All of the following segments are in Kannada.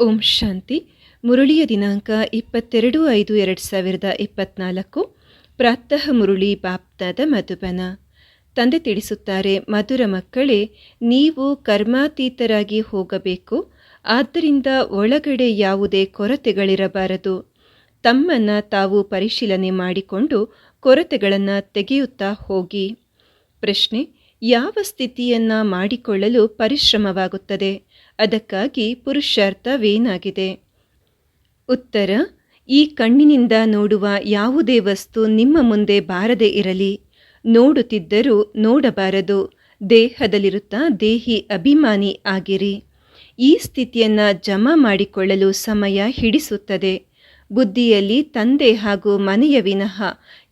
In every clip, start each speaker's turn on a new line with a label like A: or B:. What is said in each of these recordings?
A: ಓಂ ಶಾಂತಿ. ಮುರುಳಿಯ ದಿನಾಂಕ ಇಪ್ಪತ್ತೆರಡು ಐದು ಎರಡು ಸಾವಿರದ ಇಪ್ಪತ್ನಾಲ್ಕು. ಪ್ರಾತಃ ಮುರುಳಿ ಬಾಪ್ತಾದ ಮಧುಬನ. ತಂದೆ ತಿಳಿಸುತ್ತಾರೆ, ಮಧುರ ಮಕ್ಕಳೇ, ನೀವು ಕರ್ಮಾತೀತರಾಗಿ ಹೋಗಬೇಕು. ಆದ್ದರಿಂದ ಒಳಗಡೆ ಯಾವುದೇ ಕೊರತೆಗಳಿರಬಾರದು. ತಮ್ಮನ್ನು ತಾವು ಪರಿಶೀಲನೆ ಮಾಡಿಕೊಂಡು ಕೊರತೆಗಳನ್ನು ತೆಗೆಯುತ್ತಾ ಹೋಗಿ. ಪ್ರಶ್ನೆ, ಯಾವ ಸ್ಥಿತಿಯನ್ನು ಮಾಡಿಕೊಳ್ಳಲು ಪರಿಶ್ರಮವಾಗುತ್ತದೆ? ಅದಕ್ಕಾಗಿ ಪುರುಷಾರ್ಥವೇನಾಗಿದೆ? ಉತ್ತರ, ಈ ಕಣ್ಣಿನಿಂದ ನೋಡುವ ಯಾವುದೇ ವಸ್ತು ನಿಮ್ಮ ಮುಂದೆ ಬಾರದೇ ಇರಲಿ. ನೋಡುತ್ತಿದ್ದರೂ ನೋಡಬಾರದು. ದೇಹದಲ್ಲಿರುತ್ತಾ ದೇಹಿ ಅಭಿಮಾನಿ ಆಗಿರಿ. ಈ ಸ್ಥಿತಿಯನ್ನು ಜಮಾ ಮಾಡಿಕೊಳ್ಳಲು ಸಮಯ ಹಿಡಿಸುತ್ತದೆ. ಬುದ್ಧಿಯಲ್ಲಿ ತಂದೆ ಹಾಗೂ ಮನೆಯ ವಿನಃ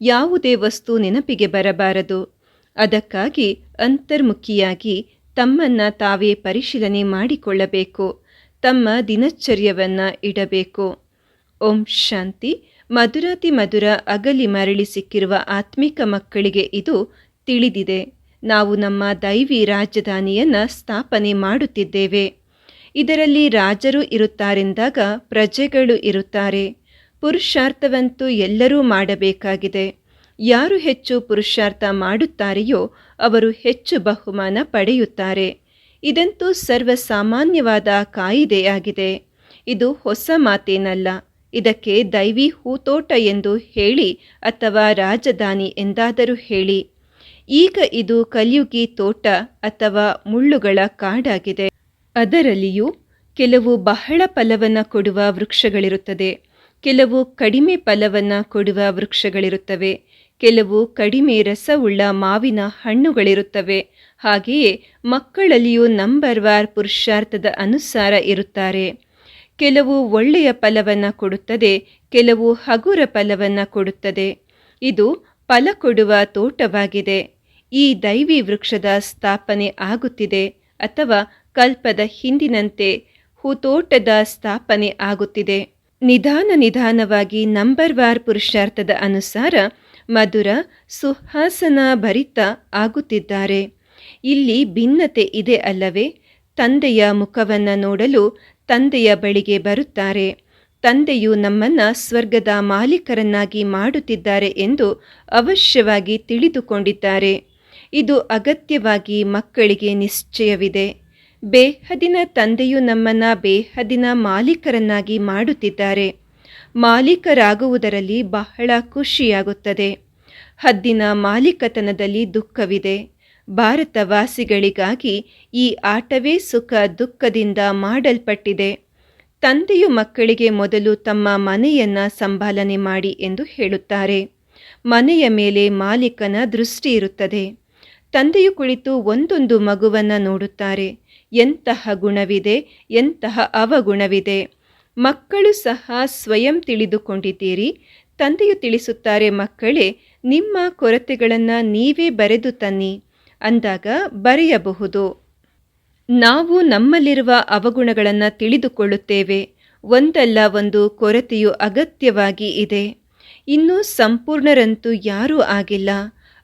A: ಯಾವುದೇ ವಸ್ತು ನೆನಪಿಗೆ ಬರಬಾರದು. ಅದಕ್ಕಾಗಿ ಅಂತರ್ಮುಖಿಯಾಗಿ ತಮ್ಮನ್ನು ತಾವೇ ಪರಿಶೀಲನೆ ಮಾಡಿಕೊಳ್ಳಬೇಕು, ತಮ್ಮ ದಿನಚರ್ಯವನ್ನು ಇಡಬೇಕು. ಓಂ ಶಾಂತಿ. ಮಧುರಾತಿ ಮಧುರ ಅಗಲಿ ಮರಳಿ ಸಿಕ್ಕಿರುವ ಆತ್ಮಿಕ ಮಕ್ಕಳಿಗೆ ಇದು ತಿಳಿದಿದೆ. ನಾವು ನಮ್ಮ ದೈವಿ ರಾಜಧಾನಿಯನ್ನು ಸ್ಥಾಪನೆ ಮಾಡುತ್ತಿದ್ದೇವೆ. ಇದರಲ್ಲಿ ರಾಜರು ಇರುತ್ತಾರೆಂದಾಗ ಪ್ರಜೆಗಳು ಇರುತ್ತಾರೆ. ಪುರುಷಾರ್ಥವಂತೂ ಎಲ್ಲರೂ ಮಾಡಬೇಕಾಗಿದೆ. ಯಾರು ಹೆಚ್ಚು ಪುರುಷಾರ್ಥ ಮಾಡುತ್ತಾರೆಯೋ ಅವರು ಹೆಚ್ಚು ಬಹುಮಾನ ಪಡೆಯುತ್ತಾರೆ. ಇದಂತೂ ಸರ್ವಸಾಮಾನ್ಯವಾದ ಕಾಯಿದೆಯಾಗಿದೆ. ಇದು ಹೊಸ ಮಾತೇನಲ್ಲ. ಇದಕ್ಕೆ ದೈವಿ ಹೂತೋಟ ಎಂದು ಹೇಳಿ ಅಥವಾ ರಾಜಧಾನಿ ಎಂದಾದರೂ ಹೇಳಿ. ಈಗ ಇದು ಕಲಿಯುಗಿ ತೋಟ ಅಥವಾ ಮುಳ್ಳುಗಳ ಕಾಡಾಗಿದೆ. ಅದರಲ್ಲಿಯೂ ಕೆಲವು ಬಹಳ ಫಲವನ್ನು ಕೊಡುವ ವೃಕ್ಷಗಳಿರುತ್ತದೆ. ಕೆಲವು ಕಡಿಮೆ ಫಲವನ್ನು ಕೊಡುವ ವೃಕ್ಷಗಳಿರುತ್ತವೆ. ಕೆಲವು ಕಡಿಮೆ ರಸವುಳ್ಳ ಮಾವಿನ ಹಣ್ಣುಗಳಿರುತ್ತವೆ. ಹಾಗೆಯೇ ಮಕ್ಕಳಲ್ಲಿಯೂ ನಂಬರ್ ವಾರ್ ಪುರುಷಾರ್ಥದ ಅನುಸಾರ ಇರುತ್ತಾರೆ. ಕೆಲವು ಒಳ್ಳೆಯ ಫಲವನ್ನು ಕೊಡುತ್ತದೆ, ಕೆಲವು ಹಗುರ ಫಲವನ್ನು ಕೊಡುತ್ತದೆ. ಇದು ಫಲ ಕೊಡುವ ತೋಟವಾಗಿದೆ. ಈ ದೈವಿ ವೃಕ್ಷದ ಸ್ಥಾಪನೆ ಆಗುತ್ತಿದೆ ಅಥವಾ ಕಲ್ಪದ ಹಿಂದಿನಂತೆ ಹೂತೋಟದ ಸ್ಥಾಪನೆ ಆಗುತ್ತಿದೆ. ನಿಧಾನ ನಿಧಾನವಾಗಿ ನಂಬರ್ ವಾರ್ ಪುರುಷಾರ್ಥದ ಅನುಸಾರ ಮಧುರ, ಸುಹಾಸನ ಭರಿತ ಆಗುತ್ತಿದ್ದಾರೆ. ಇಲ್ಲಿ ಭಿನ್ನತೆ ಇದೆ ಅಲ್ಲವೇ? ತಂದೆಯ ಮುಖವನ್ನು ನೋಡಲು ತಂದೆಯ ಬಳಿಗೆ ಬರುತ್ತಾರೆ. ತಂದೆಯು ನಮ್ಮನ್ನು ಸ್ವರ್ಗದ ಮಾಲೀಕರನ್ನಾಗಿ ಮಾಡುತ್ತಿದ್ದಾರೆ ಎಂದು ಅವಶ್ಯವಾಗಿ ತಿಳಿದುಕೊಂಡಿದ್ದಾರೆ. ಇದು ಅಗತ್ಯವಾಗಿ ಮಕ್ಕಳಿಗೆ ನಿಶ್ಚಯವಿದೆ. ಬೇಹದಿನ ತಂದೆಯು ನಮ್ಮನ್ನು ಬೇಹದಿನ ಮಾಲೀಕರನ್ನಾಗಿ ಮಾಡುತ್ತಿದ್ದಾರೆ. ಮಾಲೀಕರಾಗುವುದರಲ್ಲಿ ಬಹಳ ಖುಷಿಯಾಗುತ್ತದೆ. ಹದ್ದಿನ ಮಾಲೀಕತನದಲ್ಲಿ ದುಃಖವಿದೆ. ಭಾರತವಾಸಿಗಳಿಗಾಗಿ ಈ ಆಟವೇ ಸುಖ ದುಃಖದಿಂದ ಮಾಡಲ್ಪಟ್ಟಿದೆ. ತಂದೆಯು ಮಕ್ಕಳಿಗೆ ಮೊದಲು ತಮ್ಮ ಮನೆಯನ್ನ ಸಂಭಾಲನೆ ಮಾಡಿ ಎಂದು ಹೇಳುತ್ತಾರೆ. ಮನೆಯ ಮೇಲೆ ಮಾಲೀಕನ ದೃಷ್ಟಿ ಇರುತ್ತದೆ. ತಂದೆಯು ಕುಳಿತು ಒಂದೊಂದು ಮಗುವನ್ನು ನೋಡುತ್ತಾರೆ. ಎಂತಹ ಗುಣವಿದೆ, ಎಂತಹ ಅವಗುಣವಿದೆ. ಮಕ್ಕಳು ಸಹ ಸ್ವಯಂ ತಿಳಿದುಕೊಂಡಿದ್ದೀರಿ. ತಂದೆಯು ತಿಳಿಸುತ್ತಾರೆ, ಮಕ್ಕಳೇ, ನಿಮ್ಮ ಕೊರತೆಗಳನ್ನು ನೀವೇ ಬರೆದು ತನ್ನಿ. ಅಂದಾಗ ಬರೆಯಬಹುದು. ನಾವು ನಮ್ಮಲ್ಲಿರುವ ಅವಗುಣಗಳನ್ನು ತಿಳಿದುಕೊಳ್ಳುತ್ತೇವೆ. ಒಂದಲ್ಲ ಒಂದು ಕೊರತೆಯು ಅಗತ್ಯವಾಗಿ ಇದೆ. ಇನ್ನೂ ಸಂಪೂರ್ಣರಂತೂ ಯಾರೂ ಆಗಿಲ್ಲ.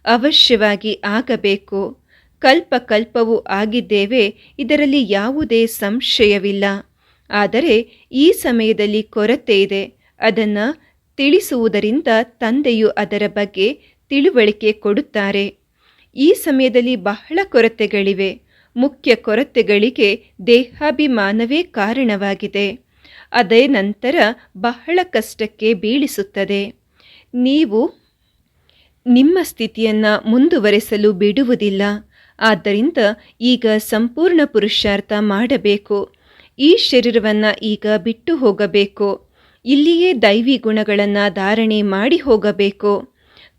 A: ಅವಶ್ಯವಾಗಿ ಆಗಬೇಕು. ಕಲ್ಪ ಕಲ್ಪವೂ ಆಗಿದ್ದೇವೆ. ಇದರಲ್ಲಿ ಯಾವುದೇ ಸಂಶಯವಿಲ್ಲ. ಆದರೆ ಈ ಸಮಯದಲ್ಲಿ ಕೊರತೆ ಇದೆ. ಅದನ್ನು ತಿಳಿಸುವುದರಿಂದ ತಂದೆಯು ಅದರ ಬಗ್ಗೆ ತಿಳುವಳಿಕೆ ಕೊಡುತ್ತಾರೆ. ಈ ಸಮಯದಲ್ಲಿ ಬಹಳ ಕೊರತೆಗಳಿವೆ. ಮುಖ್ಯ ಕೊರತೆಗಳಿಗೆ ದೇಹಾಭಿಮಾನವೇ ಕಾರಣವಾಗಿದೆ. ಅದೇ ನಂತರ ಬಹಳ ಕಷ್ಟಕ್ಕೆ ಬೀಳಿಸುತ್ತದೆ. ನೀವು ನಿಮ್ಮ ಸ್ಥಿತಿಯನ್ನು ಮುಂದುವರೆಸಲು ಬಿಡುವುದಿಲ್ಲ. ಆದ್ದರಿಂದ ಈಗ ಸಂಪೂರ್ಣ ಪುರುಷಾರ್ಥ ಮಾಡಬೇಕು. ಈ ಶರೀರವನ್ನು ಈಗ ಬಿಟ್ಟು ಹೋಗಬೇಕು. ಇಲ್ಲಿಯೇ ದೈವಿ ಗುಣಗಳನ್ನು ಧಾರಣೆ ಮಾಡಿ ಹೋಗಬೇಕು.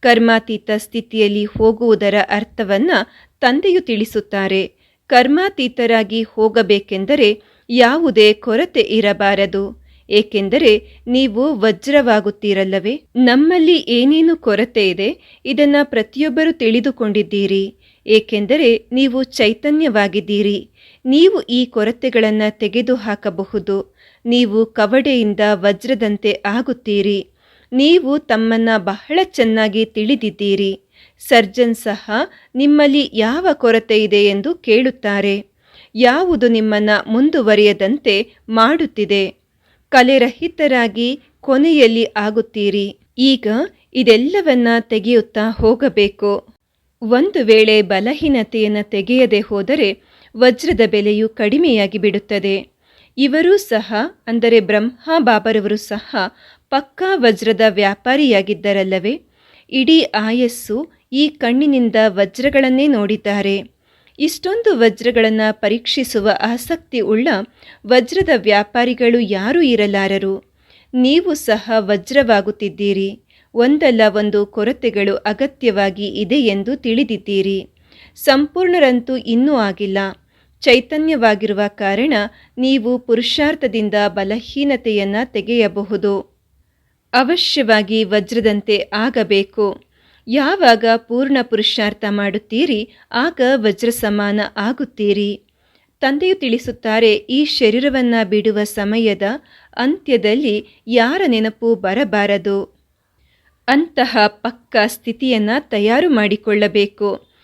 A: ಕರ್ಮಾತೀತ ಸ್ಥಿತಿಯಲ್ಲಿ ಹೋಗುವುದರ ಅರ್ಥವನ್ನು ತಂದೆಯು ತಿಳಿಸುತ್ತಾರೆ. ಕರ್ಮಾತೀತರಾಗಿ ಹೋಗಬೇಕೆಂದರೆ ಯಾವುದೇ ಕೊರತೆ ಇರಬಾರದು. ಏಕೆಂದರೆ ನೀವು ವಜ್ರವಾಗುತ್ತೀರಲ್ಲವೇ? ನಮ್ಮಲ್ಲಿ ಏನೇನು ಕೊರತೆ ಇದೆ, ಇದನ್ನು ಪ್ರತಿಯೊಬ್ಬರು ತಿಳಿದುಕೊಂಡಿದ್ದೀರಿ. ಏಕೆಂದರೆ ನೀವು ಚೈತನ್ಯವಾಗಿದ್ದೀರಿ. ನೀವು ಈ ಕೊರತೆಗಳನ್ನು ತೆಗೆದುಹಾಕಬಹುದು. ನೀವು ಕವಡೆಯಿಂದ ವಜ್ರದಂತೆ ಆಗುತ್ತೀರಿ. ನೀವು ತಮ್ಮನ್ನ ಬಹಳ ಚೆನ್ನಾಗಿ ತಿಳಿದಿದ್ದೀರಿ. ಸರ್ಜನ್ ಸಹ ನಿಮ್ಮಲ್ಲಿ ಯಾವ ಕೊರತೆ ಇದೆ ಎಂದು ಕೇಳುತ್ತಾರೆ. ಯಾವುದು ನಿಮ್ಮನ್ನು ಮುಂದುವರಿಯದಂತೆ ಮಾಡುತ್ತಿದೆ. ಕಲೆರಹಿತರಾಗಿ ಕೊನೆಯಲ್ಲಿ ಆಗುತ್ತೀರಿ. ಈಗ ಇದೆಲ್ಲವನ್ನ ತೆಗೆಯುತ್ತಾ ಹೋಗಬೇಕು. ಒಂದು ವೇಳೆ ಬಲಹೀನತೆಯನ್ನು ತೆಗೆಯದೆ ಹೋದರೆ ವಜ್ರದ ಬೆಲೆಯು ಕಡಿಮೆಯಾಗಿ ಬಿಡುತ್ತದೆ. ಇವರೂ ಸಹ, ಅಂದರೆ ಬ್ರಹ್ಮ ಬಾಬರವರು ಸಹ, ಪಕ್ಕಾ ವಜ್ರದ ವ್ಯಾಪಾರಿಯಾಗಿದ್ದರಲ್ಲವೇ? ಇಡೀ ಆಯಸ್ಸು ಈ ಕಣ್ಣಿನಿಂದ ವಜ್ರಗಳನ್ನೇ ನೋಡಿದ್ದಾರೆ. ಇಷ್ಟೊಂದು ವಜ್ರಗಳನ್ನು ಪರೀಕ್ಷಿಸುವ ಆಸಕ್ತಿ ಉಳ್ಳ ವಜ್ರದ ವ್ಯಾಪಾರಿಗಳು ಯಾರೂ ಇರಲಾರರು. ನೀವು ಸಹ ವಜ್ರವಾಗುತ್ತಿದ್ದೀರಿ. ಒಂದಲ್ಲ ಒಂದು ಕೊರತೆಗಳು ಅಗತ್ಯವಾಗಿ ಇದೆ ಎಂದು ತಿಳಿದಿದ್ದೀರಿ. ಸಂಪೂರ್ಣರಂತೂ ಇನ್ನೂ ಆಗಿಲ್ಲ. ಚೈತನ್ಯವಾಗಿರುವ ಕಾರಣ ನೀವು ಪುರುಷಾರ್ಥದಿಂದ ಬಲಹೀನತೆಯನ್ನು ತೆಗೆಯಬಹುದು. ಅವಶ್ಯವಾಗಿ ವಜ್ರದಂತೆ ಆಗಬೇಕು. ಯಾವಾಗ ಪೂರ್ಣ ಪುರುಷಾರ್ಥ ಮಾಡುತ್ತೀರಿ, ಆಗ ವಜ್ರ ಸಮಾನ ಆಗುತ್ತೀರಿ. ತಂದೆಯು ತಿಳಿಸುತ್ತಾರೆ, ಈ ಶರೀರವನ್ನು ಬಿಡುವ ಸಮಯದ ಅಂತ್ಯದಲ್ಲಿ ಯಾರ ನೆನಪು ಬರಬಾರದು. ಅಂತಹ ಪಕ್ಕ ಸ್ಥಿತಿಯನ್ನು ತಯಾರು ಮಾಡಿಕೊಳ್ಳಬೇಕು.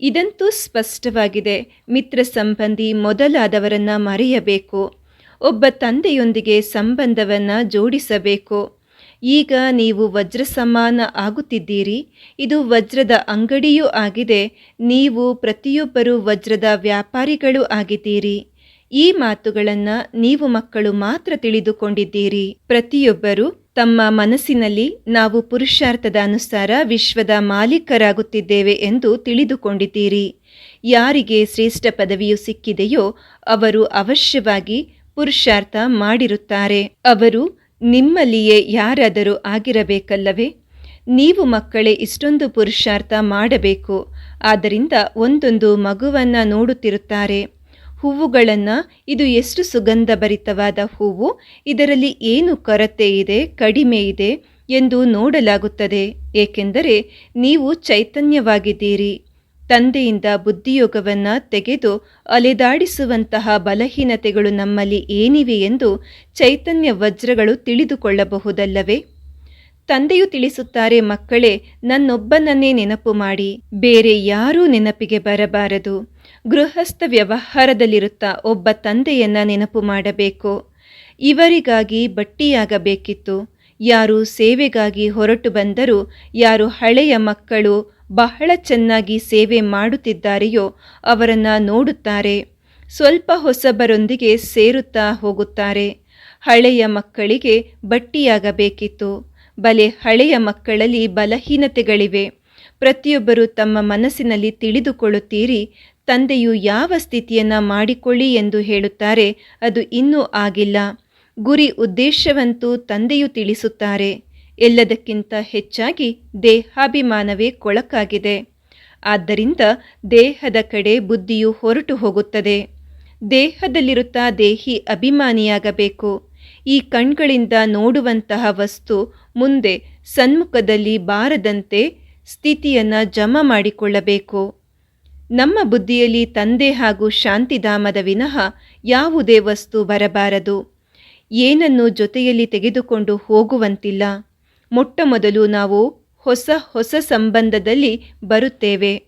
A: ಇದಂತೂ ಸ್ಪಷ್ಟವಾಗಿದೆ. ಮಿತ್ರ ಸಂಬಂಧಿ ಮೊದಲಾದವರನ್ನು ಮರೆಯಬೇಕು. ಒಬ್ಬ ತಂದೆಯೊಂದಿಗೆ ಸಂಬಂಧವನ್ನು ಜೋಡಿಸಬೇಕು. ಈಗ ನೀವು ವಜ್ರ ಸಮಾನ ಆಗುತ್ತಿದ್ದೀರಿ. ಇದು ವಜ್ರದ ಅಂಗಡಿಯೂ ಆಗಿದೆ. ನೀವು ಪ್ರತಿಯೊಬ್ಬರು ವಜ್ರದ ವ್ಯಾಪಾರಿಗಳು ಆಗಿದ್ದೀರಿ. ಈ ಮಾತುಗಳನ್ನು ನೀವು ಮಕ್ಕಳು ಮಾತ್ರ ತಿಳಿದುಕೊಂಡಿದ್ದೀರಿ. ಪ್ರತಿಯೊಬ್ಬರು ತಮ್ಮ ಮನಸ್ಸಿನಲ್ಲಿ ನಾವು ಪುರುಷಾರ್ಥದ ಅನುಸಾರ ವಿಶ್ವದ ಮಾಲೀಕರಾಗುತ್ತಿದ್ದೇವೆ ಎಂದು ತಿಳಿದುಕೊಂಡಿದ್ದೀರಿ. ಯಾರಿಗೆ ಶ್ರೇಷ್ಠ ಪದವಿಯು ಸಿಕ್ಕಿದೆಯೋ ಅವರು ಅವಶ್ಯವಾಗಿ ಪುರುಷಾರ್ಥ ಮಾಡಿರುತ್ತಾರೆ. ಅವರು ನಿಮ್ಮಲ್ಲಿಯೇ ಯಾರಾದರೂ ಆಗಿರಬೇಕಲ್ಲವೇ? ನೀವು ಮಕ್ಕಳೇ, ಇಷ್ಟೊಂದು ಪುರುಷಾರ್ಥ ಮಾಡಬೇಕು. ಆದ್ದರಿಂದ ಒಂದೊಂದು ಮಗುವನ್ನು ನೋಡುತ್ತಿರುತ್ತಾರೆ. ಹೂವುಗಳನ್ನು ಇದು ಎಷ್ಟು ಸುಗಂಧಭರಿತವಾದ ಹೂವು, ಇದರಲ್ಲಿ ಏನು ಕೊರತೆ ಇದೆ, ಕಡಿಮೆ ಇದೆ ಎಂದು ನೋಡಲಾಗುತ್ತದೆ. ಏಕೆಂದರೆ ನೀವು ಚೈತನ್ಯವಾಗಿದ್ದೀರಿ. ತಂದೆಯಿಂದ ಬುದ್ಧಿಯೋಗವನ್ನು ತೆಗೆದು ಅಲೆದಾಡಿಸುವಂತಹ ಬಲಹೀನತೆಗಳು ನಮ್ಮಲ್ಲಿ ಏನಿವೆ ಎಂದು ಚೈತನ್ಯ ವಜ್ರಗಳು ತಿಳಿದುಕೊಳ್ಳಬಹುದಲ್ಲವೇ? ತಂದೆಯು ತಿಳಿಸುತ್ತಾರೆ, ಮಕ್ಕಳೇ, ನನ್ನೊಬ್ಬನನ್ನೇ ನೆನಪು ಮಾಡಿ. ಬೇರೆ ಯಾರೂ ನೆನಪಿಗೆ ಬರಬಾರದು. ಗೃಹಸ್ಥ ವ್ಯವಹಾರದಲ್ಲಿರುತ್ತಾ ಒಬ್ಬ ತಂದೆಯನ್ನ ನೆನಪು ಮಾಡಬೇಕು. ಇವರಿಗಾಗಿ ಬಟ್ಟಿಯಾಗಬೇಕಿತ್ತು. ಯಾರು ಸೇವೆಗಾಗಿ ಹೊರಟು ಬಂದರೂ, ಯಾರು ಹಳೆಯ ಮಕ್ಕಳು ಬಹಳ ಚೆನ್ನಾಗಿ ಸೇವೆ ಮಾಡುತ್ತಿದ್ದಾರೆಯೋ ಅವರನ್ನು ನೋಡುತ್ತಾರೆ. ಸ್ವಲ್ಪ ಹೊಸಬರೊಂದಿಗೆ ಸೇರುತ್ತಾ ಹೋಗುತ್ತಾರೆ. ಹಳೆಯ ಮಕ್ಕಳಿಗೆ ಬಟ್ಟಿಯಾಗಬೇಕಿತ್ತು. ಬಲೆ ಹಳೆಯ ಮಕ್ಕಳಲ್ಲಿ ಬಲಹೀನತೆಗಳಿವೆ. ಪ್ರತಿಯೊಬ್ಬರು ತಮ್ಮ ಮನಸ್ಸಿನಲ್ಲಿ ತಿಳಿದುಕೊಳ್ಳುತ್ತೀರಿ, ತಂದೆಯು ಯಾವ ಸ್ಥಿತಿಯನ್ನು ಮಾಡಿಕೊಳ್ಳಿ ಎಂದು ಹೇಳುತ್ತಾರೆ, ಅದು ಇನ್ನೂ ಆಗಿಲ್ಲ. ಗುರಿ ಉದ್ದೇಶವಂತೂ ತಂದೆಯು ತಿಳಿಸುತ್ತಾರೆ. ಎಲ್ಲದಕ್ಕಿಂತ ಹೆಚ್ಚಾಗಿ ದೇಹಾಭಿಮಾನವೇ ಕೊಳಕಾಗಿದೆ. ಆದ್ದರಿಂದ ದೇಹದ ಕಡೆ ಬುದ್ಧಿಯು ಹೊರಟು ಹೋಗುತ್ತದೆ ದೇಹದಲ್ಲಿರುತ್ತಾ ದೇಹಿ ಅಭಿಮಾನಿಯಾಗಬೇಕು. ಈ ಕಣ್ಗಳಿಂದ ನೋಡುವಂತಹ ವಸ್ತು ಮುಂದೆ ಸನ್ಮುಖದಲ್ಲಿ ಬಾರದಂತೆ ಸ್ಥಿತಿಯನ್ನು ಜಮಾ ಮಾಡಿಕೊಳ್ಳಬೇಕು. ನಮ್ಮ ಬುದ್ಧಿಯಲ್ಲಿ ತಂದೆ ಹಾಗೂ ಶಾಂತಿಧಾಮದ ವಿನಃ ಯಾವುದೇ ವಸ್ತು ಬರಬಾರದು. ಏನನ್ನು ಜೊತೆಯಲ್ಲಿ ತೆಗೆದುಕೊಂಡು ಹೋಗುವಂತಿಲ್ಲ. ಮೊಟ್ಟ ಮೊದಲು ನಾವು ಹೊಸ ಹೊಸ ಸಂಬಂಧದಲ್ಲಿ ಬರುತ್ತೇವೆ.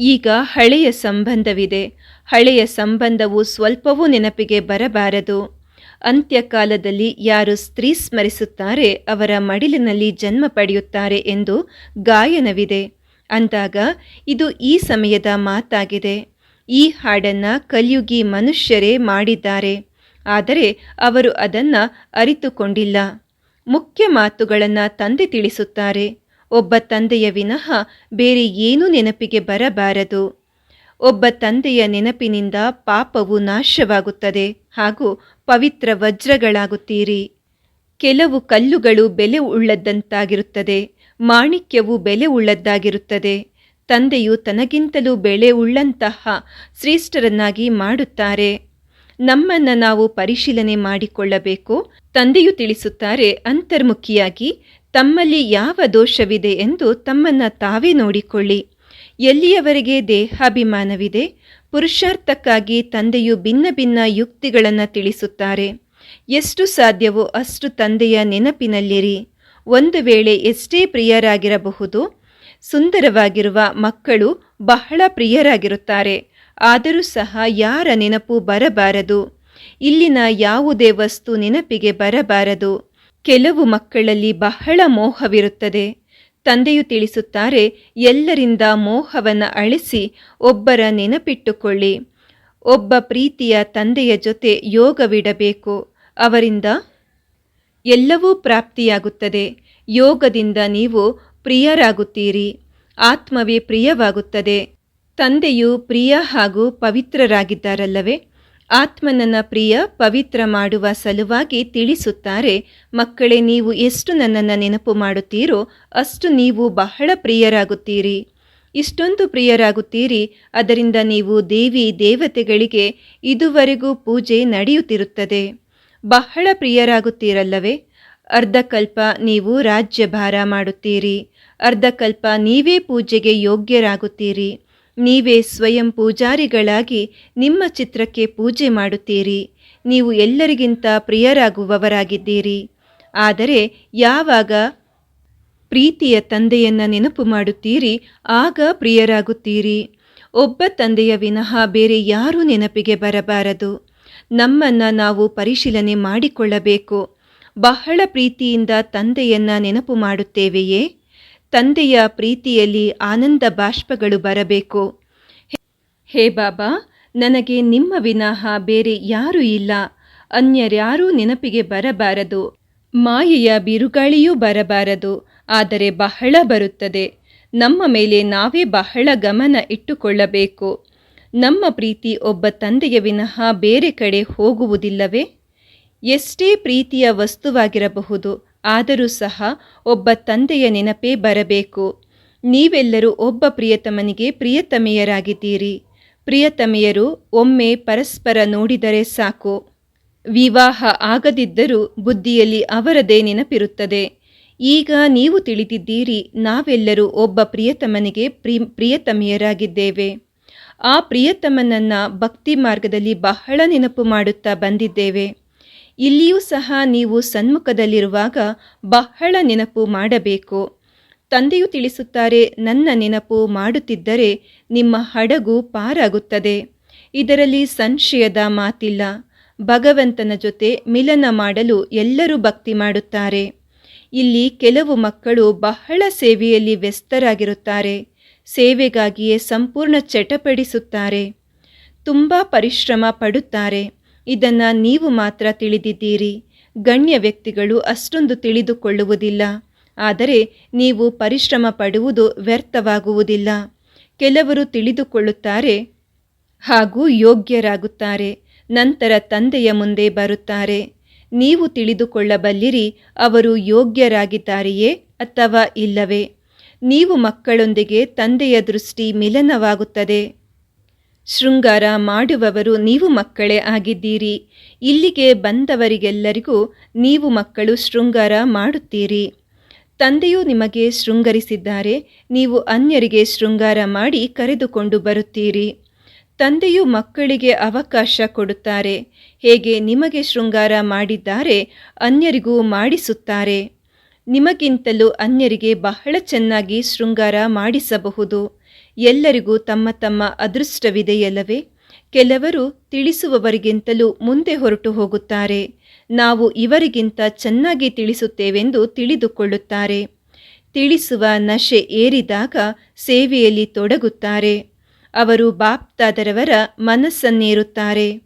A: ಈಗ ಹಳೆಯ ಸಂಬಂಧವಿದೆ. ಹಳೆಯ ಸಂಬಂಧವು ಸ್ವಲ್ಪವೂ ನೆನಪಿಗೆ ಬರಬಾರದು. ಅಂತ್ಯಕಾಲದಲ್ಲಿ ಯಾರು ಸ್ತ್ರೀ ಸ್ಮರಿಸುತ್ತಾರೆ ಅವರ ಮಡಿಲಿನಲ್ಲಿ ಜನ್ಮ ಪಡೆಯುತ್ತಾರೆ ಎಂದು ಗಾಯನವಿದೆ. ಅಂದಾಗ ಇದು ಈ ಸಮಯದ ಮಾತಾಗಿದೆ. ಈ ಹಾಡನ್ನು ಕಲಿಯುಗಿ ಮನುಷ್ಯರೇ ಮಾಡಿದ್ದಾರೆ. ಆದರೆ ಅವರು ಅದನ್ನು ಅರಿತುಕೊಂಡಿಲ್ಲ. ಮುಖ್ಯ ಮಾತುಗಳನ್ನು ತಂದೆ ತಿಳಿಸುತ್ತಾರೆ. ಒಬ್ಬ ತಂದೆಯ ವಿನಃ ಬೇರೆ ಏನೂ ನೆನಪಿಗೆ ಬರಬಾರದು. ಒಬ್ಬ ತಂದೆಯ ನೆನಪಿನಿಂದ ಪಾಪವು ನಾಶವಾಗುತ್ತದೆ ಹಾಗೂ ಪವಿತ್ರ ವಜ್ರಗಳಾಗುತ್ತೀರಿ. ಕೆಲವು ಕಲ್ಲುಗಳು ಬೆಲೆ ಉಳ್ಳದ್ದಂತಾಗಿರುತ್ತದೆ, ಮಾಣಿಕ್ಯವು ಬೆಲೆ ಉಳ್ಳದ್ದಾಗಿರುತ್ತದೆ. ತಂದೆಯು ತನಗಿಂತಲೂ ಬೆಳೆ ಉಳ್ಳಂತಹ ಶ್ರೇಷ್ಠರನ್ನಾಗಿ ಮಾಡುತ್ತಾರೆ. ನಮ್ಮನ್ನು ನಾವು ಪರಿಶೀಲನೆ ಮಾಡಿಕೊಳ್ಳಬೇಕು. ತಂದೆಯು ತಿಳಿಸುತ್ತಾರೆ, ಅಂತರ್ಮುಖಿಯಾಗಿ ತಮ್ಮಲ್ಲಿ ಯಾವ ದೋಷವಿದೆ ಎಂದು ತಮ್ಮನ್ನು ತಾವೇ ನೋಡಿಕೊಳ್ಳಿ. ಎಲ್ಲಿಯವರೆಗೆ ದೇಹಾಭಿಮಾನವಿದೆ ಪುರುಷಾರ್ಥಕ್ಕಾಗಿ ತಂದೆಯು ಭಿನ್ನ ಭಿನ್ನ ಯುಕ್ತಿಗಳನ್ನು ತಿಳಿಸುತ್ತಾರೆ. ಎಷ್ಟು ಸಾಧ್ಯವೋ ಅಷ್ಟು ತಂದೆಯ ನೆನಪಿನಲ್ಲಿರಿ. ಒಂದು ವೇಳೆ ಎಷ್ಟೇ ಪ್ರಿಯರಾಗಿರಬಹುದು, ಸುಂದರವಾಗಿರುವ ಮಕ್ಕಳು ಬಹಳ ಪ್ರಿಯರಾಗಿರುತ್ತಾರೆ. ಆದರೂ ಸಹ ಯಾರ ನೆನಪು ಬರಬಾರದು. ಇಲ್ಲಿನ ಯಾವುದೇ ವಸ್ತು ನೆನಪಿಗೆ ಬರಬಾರದು. ಕೆಲವು ಮಕ್ಕಳಲ್ಲಿ ಬಹಳ ಮೋಹವಿರುತ್ತದೆ. ತಂದೆಯು ತಿಳಿಸುತ್ತಾರೆ, ಎಲ್ಲರಿಂದ ಮೋಹವನ್ನು ಅಳಿಸಿ ಒಬ್ಬರ ನೆನಪಿಟ್ಟುಕೊಳ್ಳಿ. ಒಬ್ಬ ಪ್ರೀತಿಯ ತಂದೆಯ ಜೊತೆ ಯೋಗವಿಡಬೇಕು. ಅವರಿಂದ ಎಲ್ಲವೂ ಪ್ರಾಪ್ತಿಯಾಗುತ್ತದೆ. ಯೋಗದಿಂದ ನೀವು ಪ್ರಿಯರಾಗುತ್ತೀರಿ. ಆತ್ಮವೇ ಪ್ರಿಯವಾಗುತ್ತದೆ. ತಂದೆಯು ಪ್ರಿಯ ಹಾಗೂ ಪವಿತ್ರರಾಗಿದ್ದಾರಲ್ಲವೇ? ಆತ್ಮನನ್ನ ಪ್ರಿಯ, ಪವಿತ್ರ ಮಾಡುವ ಸಲುವಾಗಿ ತಿಳಿಸುತ್ತಾರೆ, ಮಕ್ಕಳೇ, ನೀವು ಎಷ್ಟು ನನ್ನನ್ನು ನೆನಪು ಮಾಡುತ್ತೀರೋ ಅಷ್ಟು ನೀವು ಬಹಳ ಪ್ರಿಯರಾಗುತ್ತೀರಿ. ಇಷ್ಟೊಂದು ಪ್ರಿಯರಾಗುತ್ತೀರಿ, ಅದರಿಂದ ನೀವು ದೇವಿ ದೇವತೆಗಳಿಗೆ ಇದುವರೆಗೂ ಪೂಜೆ ನಡೆಯುತ್ತಿರುತ್ತದೆ. ಬಹಳ ಪ್ರಿಯರಾಗುತ್ತೀರಲ್ಲವೇ, ಅರ್ಧಕಲ್ಪ ನೀವು ರಾಜ್ಯಭಾರ ಮಾಡುತ್ತೀರಿ, ಅರ್ಧಕಲ್ಪ ನೀವೇ ಪೂಜೆಗೆ ಯೋಗ್ಯರಾಗುತ್ತೀರಿ. ನೀವೇ ಸ್ವಯಂ ಪೂಜಾರಿಗಳಾಗಿ ನಿಮ್ಮ ಚಿತ್ರಕ್ಕೆ ಪೂಜೆ ಮಾಡುತ್ತೀರಿ. ನೀವು ಎಲ್ಲರಿಗಿಂತ ಪ್ರಿಯರಾಗುವವರಾಗಿದ್ದೀರಿ. ಆದರೆ ಯಾವಾಗ ಪ್ರೀತಿಯ ತಂದೆಯನ್ನ ನೆನಪು ಮಾಡುತ್ತೀರಿ, ಆಗ ಪ್ರಿಯರಾಗುತ್ತೀರಿ. ಒಬ್ಬ ತಂದೆಯ ವಿನಃ ಬೇರೆ ಯಾರೂ ನೆನಪಿಗೆ ಬರಬಾರದು. ನಮ್ಮನ್ನು ನಾವು ಪರಿಶೀಲನೆ ಮಾಡಿಕೊಳ್ಳಬೇಕು. ಬಹಳ ಪ್ರೀತಿಯಿಂದ ತಂದೆಯನ್ನು ನೆನಪು ಮಾಡುತ್ತೇವೆಯೇ? ತಂದೆಯ ಪ್ರೀತಿಯಲ್ಲಿ ಆನಂದ ಬಾಷ್ಪಗಳು ಬರಬೇಕು. ಹೇ ಬಾಬಾ, ನನಗೆ ನಿಮ್ಮ ವಿನಃ ಬೇರೆ ಯಾರೂ ಇಲ್ಲ. ಅನ್ಯರ್ಯಾರೂ ನೆನಪಿಗೆ ಬರಬಾರದು. ಮಾಯೆಯ ಬಿರುಗಾಳಿಯೂ ಬರಬಾರದು. ಆದರೆ ಬಹಳ ಬರುತ್ತದೆ. ನಮ್ಮ ಮೇಲೆ ನಾವೇ ಬಹಳ ಗಮನ ಇಟ್ಟುಕೊಳ್ಳಬೇಕು. ನಮ್ಮ ಪ್ರೀತಿ ಒಬ್ಬ ತಂದೆಯ ವಿನಃ ಬೇರೆ ಕಡೆ ಹೋಗುವುದಿಲ್ಲವೇ? ಎಷ್ಟೇ ಪ್ರೀತಿಯ ವಸ್ತುವಾಗಿರಬಹುದು ಆದರೂ ಸಹ ಒಬ್ಬ ತಂದೆಯ ನೆನಪೇ ಬರಬೇಕು. ನೀವೆಲ್ಲರೂ ಒಬ್ಬ ಪ್ರಿಯತಮನಿಗೆ ಪ್ರಿಯತಮೆಯರಾಗಿದ್ದೀರಿ. ಪ್ರಿಯತಮೆಯರು ಒಮ್ಮೆ ಪರಸ್ಪರ ನೋಡಿದರೆ ಸಾಕು. ವಿವಾಹ ಆಗದಿದ್ದರೂ ಬುದ್ಧಿಯಲ್ಲಿ ಅವರದೇ ನೆನಪಿರುತ್ತದೆ. ಈಗ ನೀವು ತಿಳಿದಿದ್ದೀರಿ, ನಾವೆಲ್ಲರೂ ಒಬ್ಬ ಪ್ರಿಯತಮನಿಗೆ ಪ್ರಿ, ಪ್ರಿಯತಮೆಯರಾಗಿದ್ದೇವೆ. ಆ ಪ್ರಿಯತಮನನ್ನ ಭಕ್ತಿ ಮಾರ್ಗದಲ್ಲಿ ಬಹಳ ನೆನಪು ಮಾಡುತ್ತಾ ಬಂದಿದ್ದೇವೆ. ಇಲ್ಲಿಯೂ ಸಹ ನೀವು ಸನ್ಮುಖದಲ್ಲಿರುವಾಗ ಬಹಳ ನೆನಪು ಮಾಡಬೇಕು. ತಂದೆಯು ತಿಳಿಸುತ್ತಾರೆ, ನನ್ನ ನೆನಪು ಮಾಡುತ್ತಿದ್ದರೆ ನಿಮ್ಮ ಹಡಗು ಪಾರಾಗುತ್ತದೆ. ಇದರಲ್ಲಿ ಸಂಶಯದ ಮಾತಿಲ್ಲ. ಭಗವಂತನ ಜೊತೆ ಮಿಲನ ಮಾಡಲು ಎಲ್ಲರೂ ಭಕ್ತಿ ಮಾಡುತ್ತಾರೆ. ಇಲ್ಲಿ ಕೆಲವು ಮಕ್ಕಳು ಬಹಳ ಸೇವೆಯಲ್ಲಿ ವ್ಯಸ್ತರಾಗಿರುತ್ತಾರೆ. ಸೇವೆಗಾಗಿಯೇ ಸಂಪೂರ್ಣ ಚಟಪಡಿಸುತ್ತಾರೆ. ತುಂಬ ಪರಿಶ್ರಮ ಪಡುತ್ತಾರೆ. ಇದನ್ನು ನೀವು ಮಾತ್ರ ತಿಳಿದಿದ್ದೀರಿ. ಗಣ್ಯ ವ್ಯಕ್ತಿಗಳು ಅಷ್ಟೊಂದು ತಿಳಿದುಕೊಳ್ಳುವುದಿಲ್ಲ. ಆದರೆ ನೀವು ಪರಿಶ್ರಮ ಪಡುವುದು ವ್ಯರ್ಥವಾಗುವುದಿಲ್ಲ. ಕೆಲವರು ತಿಳಿದುಕೊಳ್ಳುತ್ತಾರೆ ಹಾಗೂ ಯೋಗ್ಯರಾಗುತ್ತಾರೆ. ನಂತರ ತಂದೆಯ ಮುಂದೆ ಬರುತ್ತಾರೆ. ನೀವು ತಿಳಿದುಕೊಳ್ಳಬಲ್ಲಿರಿ, ಅವರು ಯೋಗ್ಯರಾಗಿದ್ದಾರೆಯೇ ಅಥವಾ ಇಲ್ಲವೇ? ನೀವು ಮಕ್ಕಳೊಂದಿಗೆ ತಂದೆಯ ದೃಷ್ಟಿ ಮಿಲನವಾಗುತ್ತದೆ. ಶೃಂಗಾರ ಮಾಡುವವರು ನೀವು ಮಕ್ಕಳೇ ಆಗಿದ್ದೀರಿ. ಇಲ್ಲಿಗೆ ಬಂದವರಿಗೆಲ್ಲರಿಗೂ ನೀವು ಮಕ್ಕಳು ಶೃಂಗಾರ ಮಾಡುತ್ತೀರಿ. ತಂದೆಯು ನಿಮಗೆ ಶೃಂಗರಿಸಿದ್ದಾರೆ, ನೀವು ಅನ್ಯರಿಗೆ ಶೃಂಗಾರ ಮಾಡಿ ಕರೆದುಕೊಂಡು ಬರುತ್ತೀರಿ. ತಂದೆಯು ಮಕ್ಕಳಿಗೆ ಅವಕಾಶ ಕೊಡುತ್ತಾರೆ, ಹೇಗೆ ನಿಮಗೆ ಶೃಂಗಾರ ಮಾಡಿದ್ದಾರೆ ಅನ್ಯರಿಗೂ ಮಾಡಿಸುತ್ತಾರೆ. ನಿಮಗಿಂತಲೂ ಅನ್ಯರಿಗೆ ಬಹಳ ಚೆನ್ನಾಗಿ ಶೃಂಗಾರ ಮಾಡಿಸಬಹುದು. ಎಲ್ಲರಿಗೂ ತಮ್ಮ ತಮ್ಮ ಅದೃಷ್ಟವಿದೆಯಲ್ಲವೇ? ಕೆಲವರು ತಿಳಿಸುವವರಿಗಿಂತಲೂ ಮುಂದೆ ಹೊರಟು ಹೋಗುತ್ತಾರೆ. ನಾವು ಇವರಿಗಿಂತ ಚೆನ್ನಾಗಿ ತಿಳಿಸುತ್ತೇವೆಂದು ತಿಳಿದುಕೊಳ್ಳುತ್ತಾರೆ. ತಿಳಿಸುವ ನಶೆ ಏರಿದಾಗ ಸೇವೆಯಲ್ಲಿ ತೊಡಗುತ್ತಾರೆ. ಅವರು ಬಾಪ್ತಾದರವರ ಮನಸ್ಸನ್ನೇರುತ್ತಾರೆ.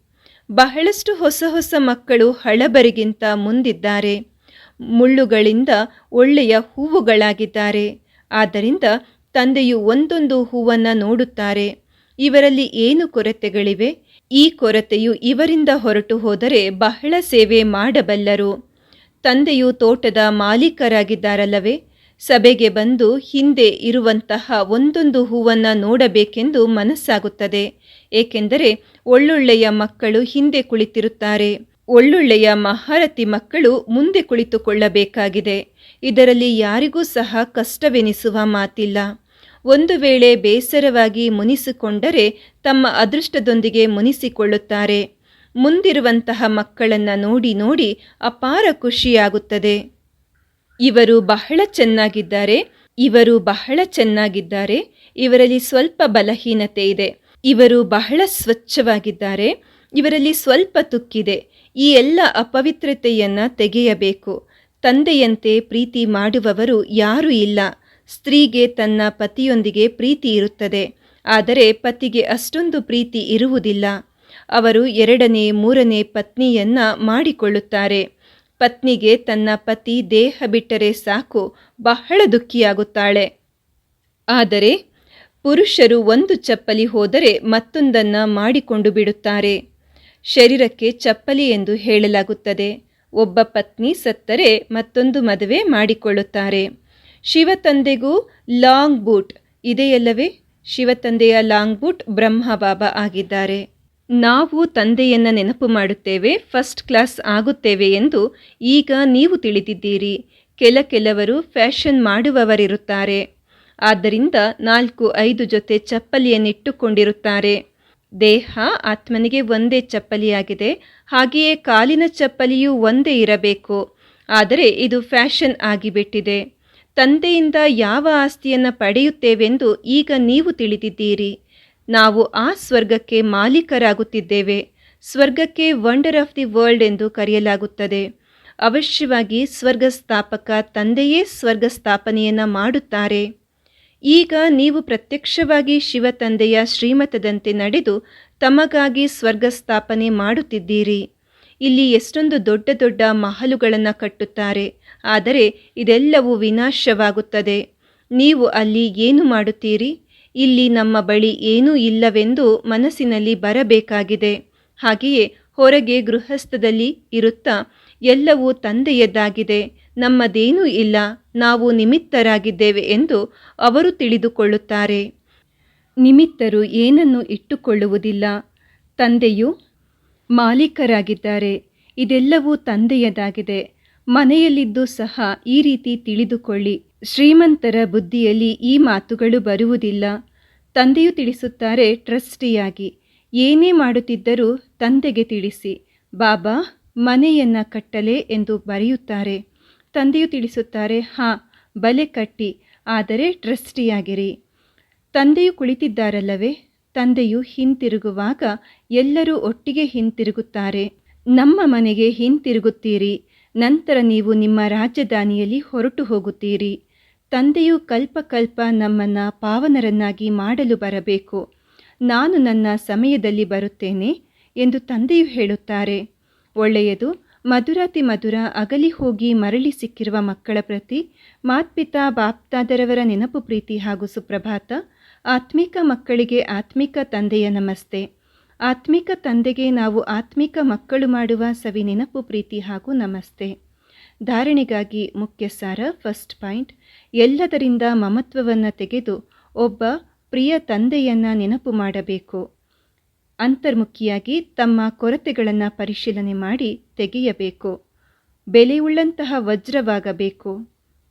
A: ಬಹಳಷ್ಟು ಹೊಸ ಹೊಸ ಮಕ್ಕಳು ಹಳಬರಿಗಿಂತ ಮುಂದಿದ್ದಾರೆ. ಮುಳ್ಳುಗಳಿಂದ ಒಳ್ಳೆಯ ಹೂವುಗಳಾಗಿದ್ದಾರೆ. ಆದ್ದರಿಂದ ತಂದೆಯು ಒಂದೊಂದು ಹೂವನ್ನು ನೋಡುತ್ತಾರೆ. ಇವರಲ್ಲಿ ಏನು ಕೊರತೆಗಳಿವೆ? ಈ ಕೊರತೆಯು ಇವರಿಂದ ಹೊರಟು ಹೋದರೆ ಬಹಳ ಸೇವೆ ಮಾಡಬಲ್ಲರು. ತಂದೆಯು ತೋಟದ ಮಾಲೀಕರಾಗಿದ್ದಾರಲ್ಲವೇ? ಸಭೆಗೆ ಬಂದು ಹಿಂದೆ ಇರುವಂತಹ ಒಂದೊಂದು ಹೂವನ್ನು ನೋಡಬೇಕೆಂದು ಮನಸ್ಸಾಗುತ್ತದೆ. ಏಕೆಂದರೆ ಒಳ್ಳೊಳ್ಳೆಯ ಮಕ್ಕಳು ಹಿಂದೆ ಕುಳಿತಿರುತ್ತಾರೆ. ಒಳ್ಳೊಳ್ಳೆಯ ಮಹಾರಥಿ ಮಕ್ಕಳು ಮುಂದೆ ಕುಳಿತುಕೊಳ್ಳಬೇಕಾಗಿದೆ. ಇದರಲ್ಲಿ ಯಾರಿಗೂ ಸಹ ಕಷ್ಟವೆನಿಸುವ ಮಾತಿಲ್ಲ. ಒಂದು ವೇಳೆ ಬೇಸರವಾಗಿ ಮುನಿಸಿಕೊಂಡರೆ ತಮ್ಮ ಅದೃಷ್ಟದೊಂದಿಗೆ ಮುನಿಸಿಕೊಳ್ಳುತ್ತಾರೆ. ಮುಂದಿರುವಂತಹ ಮಕ್ಕಳನ್ನು ನೋಡಿ ನೋಡಿ ಅಪಾರ ಖುಷಿಯಾಗುತ್ತದೆ. ಇವರು ಬಹಳ ಚೆನ್ನಾಗಿದ್ದಾರೆ, ಇವರು ಬಹಳ ಚೆನ್ನಾಗಿದ್ದಾರೆ, ಇವರಲ್ಲಿ ಸ್ವಲ್ಪ ಬಲಹೀನತೆ ಇದೆ, ಇವರು ಬಹಳ ಸ್ವಚ್ಛವಾಗಿದ್ದಾರೆ, ಇವರಲ್ಲಿ ಸ್ವಲ್ಪ ತುಕ್ಕಿದೆ, ಈ ಎಲ್ಲ ಅಪವಿತ್ರತೆಯನ್ನು ತೆಗೆಯಬೇಕು. ತಂದೆಯಂತೆ ಪ್ರೀತಿ ಮಾಡುವವರು ಯಾರೂ ಇಲ್ಲ. ಸ್ತ್ರೀಗೆ ತನ್ನ ಪತಿಯೊಂದಿಗೆ ಪ್ರೀತಿ ಇರುತ್ತದೆ, ಆದರೆ ಪತಿಗೆ ಅಷ್ಟೊಂದು ಪ್ರೀತಿ ಇರುವುದಿಲ್ಲ. ಅವರು ಎರಡನೇ, ಮೂರನೇ ಪತ್ನಿಯನ್ನ ಮಾಡಿಕೊಳ್ಳುತ್ತಾರೆ. ಪತ್ನಿಗೆ ತನ್ನ ಪತಿ ದೇಹ ಬಿಟ್ಟರೆ ಸಾಕು, ಬಹಳ ದುಃಖಿಯಾಗುತ್ತಾಳೆ. ಆದರೆ ಪುರುಷರು ಒಂದು ಚಪ್ಪಲಿ ಹೋದರೆ ಮತ್ತೊಂದನ್ನು ಮಾಡಿಕೊಂಡು ಬಿಡುತ್ತಾರೆ. ಶರೀರಕ್ಕೆ ಚಪ್ಪಲಿ ಎಂದು ಹೇಳಲಾಗುತ್ತದೆ. ಒಬ್ಬ ಪತ್ನಿ ಸತ್ತರೆ ಮತ್ತೊಂದು ಮದುವೆ ಮಾಡಿಕೊಳ್ಳುತ್ತಾರೆ. ಶಿವತಂದೆಗೂ ಲಾಂಗ್ ಬೂಟ್. ಇದೆಯಲ್ಲವೇ ಶಿವತಂದೆಯ ಲಾಂಗ್ ಬೂಟ್ ಬ್ರಹ್ಮ ಬಾಬಾ ಆಗಿದ್ದಾರೆ. ನಾವು ತಂದೆಯನ್ನ ನೆನಪು ಮಾಡುತ್ತೇವೆ, ಫಸ್ಟ್ ಕ್ಲಾಸ್ ಆಗುತ್ತೇವೆ ಎಂದು ಈಗ ನೀವು ತಿಳಿದಿದ್ದೀರಿ. ಕೆಲ ಕೆಲವರು ಫ್ಯಾಷನ್ ಮಾಡುವವರಿರುತ್ತಾರೆ. ಆದ್ದರಿಂದ ನಾಲ್ಕು ಐದು ಜೊತೆ ಚಪ್ಪಲಿಯನ್ನಿಟ್ಟುಕೊಂಡಿರುತ್ತಾರೆ. ದೇಹ ಆತ್ಮನಿಗೆ ಒಂದೇ ಚಪ್ಪಲಿಯಾಗಿದೆ. ಹಾಗೆಯೇ ಕಾಲಿನ ಚಪ್ಪಲಿಯೂ ಒಂದೇ ಇರಬೇಕು. ಆದರೆ ಇದು ಫ್ಯಾಷನ್ ಆಗಿಬಿಟ್ಟಿದೆ. ತಂದೆಯಿಂದ ಯಾವ ಆಸ್ತಿಯನ್ನು ಪಡೆಯುತ್ತೇವೆಂದು ಈಗ ನೀವು ತಿಳಿದಿದ್ದೀರಿ. ನಾವು ಆ ಸ್ವರ್ಗಕ್ಕೆ ಮಾಲೀಕರಾಗುತ್ತಿದ್ದೇವೆ. ಸ್ವರ್ಗಕ್ಕೆ ವಂಡರ್ ಆಫ್ ದಿ ವರ್ಲ್ಡ್ ಎಂದು ಕರೆಯಲಾಗುತ್ತದೆ. ಅವಶ್ಯವಾಗಿ ಸ್ವರ್ಗ ಸ್ಥಾಪಕ ತಂದೆಯೇ ಸ್ವರ್ಗ ಸ್ಥಾಪನೆಯನ್ನು ಮಾಡುತ್ತಾರೆ. ಈಗ ನೀವು ಪ್ರತ್ಯಕ್ಷವಾಗಿ ಶಿವ ತಂದೆಯ ಶ್ರೀಮತದಂತೆ ನಡೆದು ತಮಗಾಗಿ ಸ್ವರ್ಗ ಸ್ಥಾಪನೆ ಮಾಡುತ್ತಿದ್ದೀರಿ. ಇಲ್ಲಿ ಎಷ್ಟೊಂದು ದೊಡ್ಡ ದೊಡ್ಡ ಮಹಲುಗಳನ್ನು ಕಟ್ಟುತ್ತಾರೆ. ಆದರೆ ಇದೆಲ್ಲವೂ ವಿನಾಶವಾಗುತ್ತದೆ. ನೀವು ಅಲ್ಲಿ ಏನು ಮಾಡುತ್ತೀರಿ? ಇಲ್ಲಿ ನಮ್ಮ ಬಳಿ ಏನೂ ಇಲ್ಲವೆಂದು ಮನಸ್ಸಿನಲ್ಲಿ ಬರಬೇಕಾಗಿದೆ. ಹಾಗೆಯೇ ಹೊರಗೆ ಗೃಹಸ್ಥದಲ್ಲಿ ಇರುತ್ತಾ ಎಲ್ಲವೂ ತಂದೆಯದ್ದಾಗಿದೆ. ನಮ್ಮದೇನೂ ಇಲ್ಲ. ನಾವು ನಿಮಿತ್ತರಾಗಿದ್ದೇವೆ ಎಂದು ಅವರು ತಿಳಿದುಕೊಳ್ಳುತ್ತಾರೆ. ನಿಮಿತ್ತರು ಏನನ್ನು ಇಟ್ಟುಕೊಳ್ಳುವುದಿಲ್ಲ. ತಂದೆಯು ಮಾಲೀಕರಾಗಿದ್ದಾರೆ. ಇದೆಲ್ಲವೂ ತಂದೆಯದಾಗಿದೆ. ಮನೆಯಲ್ಲಿದ್ದು ಸಹ ಈ ರೀತಿ ತಿಳಿದುಕೊಳ್ಳಿ. ಶ್ರೀಮಂತರ ಬುದ್ಧಿಯಲ್ಲಿ ಈ ಮಾತುಗಳು ಬರುವುದಿಲ್ಲ. ತಂದೆಯು ತಿಳಿಸುತ್ತಾರೆ, ಟ್ರಸ್ಟಿಯಾಗಿ. ಏನೇ ಮಾಡುತ್ತಿದ್ದರೂ ತಂದೆಗೆ ತಿಳಿಸಿ. ಬಾಬಾ, ಮನೆಯನ್ನ ಕಟ್ಟಲೆ ಎಂದು ಬರೆಯುತ್ತಾರೆ. ತಂದೆಯು ತಿಳಿಸುತ್ತಾರೆ, ಹಾಂ, ಬಲೆ ಕಟ್ಟಿ, ಆದರೆ ಟ್ರಸ್ಟಿಯಾಗಿರಿ. ತಂದೆಯು ಕುಳಿತಿದ್ದಾರಲ್ಲವೇ? ತಂದೆಯು ಹಿಂತಿರುಗುವಾಗ ಎಲ್ಲರೂ ಒಟ್ಟಿಗೆ ಹಿಂತಿರುಗುತ್ತಾರೆ. ನಮ್ಮ ಮನೆಗೆ ಹಿಂತಿರುಗುತ್ತೀರಿ. ನಂತರ ನೀವು ನಿಮ್ಮ ರಾಜಧಾನಿಯಲ್ಲಿ ಹೊರಟು ಹೋಗುತ್ತೀರಿ. ತಂದೆಯು ಕಲ್ಪ ಕಲ್ಪ ನಮ್ಮನ್ನು ಪಾವನರನ್ನಾಗಿ ಮಾಡಲು ಬರಬೇಕು. ನಾನು ನನ್ನ ಸಮಯದಲ್ಲಿ ಬರುತ್ತೇನೆ ಎಂದು ತಂದೆಯು ಹೇಳುತ್ತಾರೆ. ಒಳ್ಳೆಯದು, ಮಧುರಾತಿ ಮಧುರ ಅಗಲಿ ಹೋಗಿ ಮರಳಿ ಸಿಕ್ಕಿರುವ ಮಕ್ಕಳ ಪ್ರತಿ, ಮಾತ್ಪಿತಾ ಬಾಪ್ತಾದರವರ ನೆನಪು ಪ್ರೀತಿ ಹಾಗೂ ಸುಪ್ರಭಾತ, ಆತ್ಮಿಕ ಮಕ್ಕಳಿಗೆ ಆತ್ಮಿಕ ತಂದೆಯ ನಮಸ್ತೆ. ಆತ್ಮಿಕ ತಂದೆಗೆ ನಾವು ಆತ್ಮಿಕ ಮಕ್ಕಳು ಮಾಡುವ ಸವಿ ನೆನಪು, ಪ್ರೀತಿ ಹಾಗೂ ನಮಸ್ತೆ. ಧಾರಣೆಗಾಗಿ ಮುಖ್ಯ ಸಾರ ಫಸ್ಟ್ ಪಾಯಿಂಟ್. ಎಲ್ಲದರಿಂದ ಮಮತ್ವವನ್ನು ತೆಗೆದು ಒಬ್ಬ ಪ್ರಿಯ ತಂದೆಯನ್ನು ನೆನಪು ಮಾಡಬೇಕು. ಅಂತರ್ಮುಖಿಯಾಗಿ ತಮ್ಮ ಕೊರತೆಗಳನ್ನು ಪರಿಶೀಲನೆ ಮಾಡಿ ತೆಗೆಯಬೇಕು. ಬೆಲೆಯುಳ್ಳಂತಹ ವಜ್ರವಾಗಬೇಕು.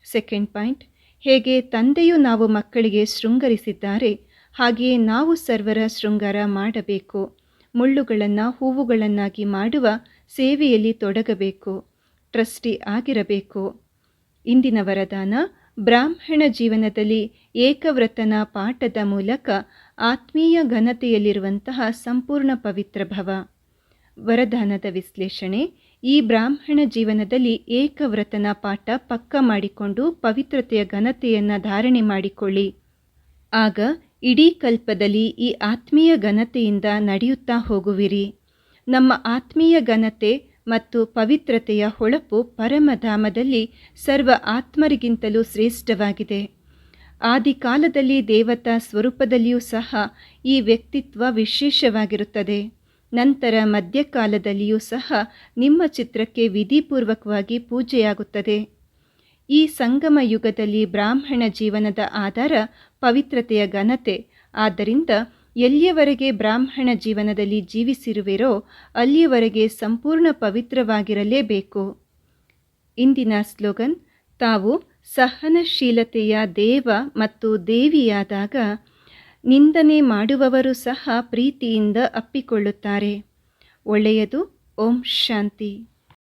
A: Second point. ಹೇಗೆ ತಂದೆಯು ನಾವು ಮಕ್ಕಳಿಗೆ ಶೃಂಗರಿಸಿದ್ದಾರೆ, ಹಾಗೆಯೇ ನಾವು ಸರ್ವರ ಶೃಂಗಾರ ಮಾಡಬೇಕು. ಮುಳ್ಳುಗಳನ್ನು ಹೂವುಗಳನ್ನಾಗಿ ಮಾಡುವ ಸೇವೆಯಲ್ಲಿ ತೊಡಗಬೇಕು, ಟ್ರಸ್ಟಿ ಆಗಿರಬೇಕು. ಇಂದಿನ ವರದಾನ, ಬ್ರಾಹ್ಮಣ ಜೀವನದಲ್ಲಿ ಏಕವ್ರತನ ಪಾಠದ ಮೂಲಕ ಆತ್ಮೀಯ ಘನತೆಯಲ್ಲಿರುವಂತಹ ಸಂಪೂರ್ಣ ಪವಿತ್ರ ಭವ. ವರದಾನದ ವಿಶ್ಲೇಷಣೆ, ಈ ಬ್ರಾಹ್ಮಣ ಜೀವನದಲ್ಲಿ ಏಕವ್ರತನ ಪಾಠ ಪಕ್ಕ ಮಾಡಿಕೊಂಡು ಪವಿತ್ರತೆಯ ಘನತೆಯನ್ನು ಧಾರಣೆ ಮಾಡಿಕೊಳ್ಳಿ. ಆಗ ಇಡೀ ಕಲ್ಪದಲ್ಲಿ ಈ ಆತ್ಮೀಯ ಘನತೆಯಿಂದ ನಡೆಯುತ್ತಾ ಹೋಗುವಿರಿ. ನಮ್ಮ ಆತ್ಮೀಯ ಘನತೆ ಮತ್ತು ಪವಿತ್ರತೆಯ ಹೊಳಪು ಪರಮಧಾಮದಲ್ಲಿ ಸರ್ವ ಆತ್ಮರಿಗಿಂತಲೂ ಶ್ರೇಷ್ಠವಾಗಿದೆ. ಆದಿಕಾಲದಲ್ಲಿ ದೇವತಾ ಸ್ವರೂಪದಲ್ಲಿಯೂ ಸಹ ಈ ವ್ಯಕ್ತಿತ್ವ ವಿಶೇಷವಾಗಿರುತ್ತದೆ. ನಂತರ ಮಧ್ಯಕಾಲದಲ್ಲಿಯೂ ಸಹ ನಿಮ್ಮ ಚಿತ್ರಕ್ಕೆ ವಿಧಿಪೂರ್ವಕವಾಗಿ ಪೂಜೆಯಾಗುತ್ತದೆ. ಈ ಸಂಗಮ ಯುಗದಲ್ಲಿ ಬ್ರಾಹ್ಮಣ ಜೀವನದ ಆಧಾರ ಪವಿತ್ರತೆಯ ಘನತೆ. ಆದ್ದರಿಂದ ಎಲ್ಲಿಯವರೆಗೆ ಬ್ರಾಹ್ಮಣ ಜೀವನದಲ್ಲಿ ಜೀವಿಸಿರುವಿರೋ ಅಲ್ಲಿಯವರೆಗೆ ಸಂಪೂರ್ಣ ಪವಿತ್ರವಾಗಿರಲೇಬೇಕು. ಇಂದಿನ ಸ್ಲೋಗನ್, ತಾವು ಸಹನಶೀಲತೆಯ ದೇವ ಮತ್ತು ದೇವಿಯಾದಾಗ ನಿಂದನೆ ಮಾಡುವವರು ಸಹ ಪ್ರೀತಿಯಿಂದ ಅಪ್ಪಿಕೊಳ್ಳುತ್ತಾರೆ. ಒಳ್ಳೆಯದು, ಓಂ ಶಾಂತಿ.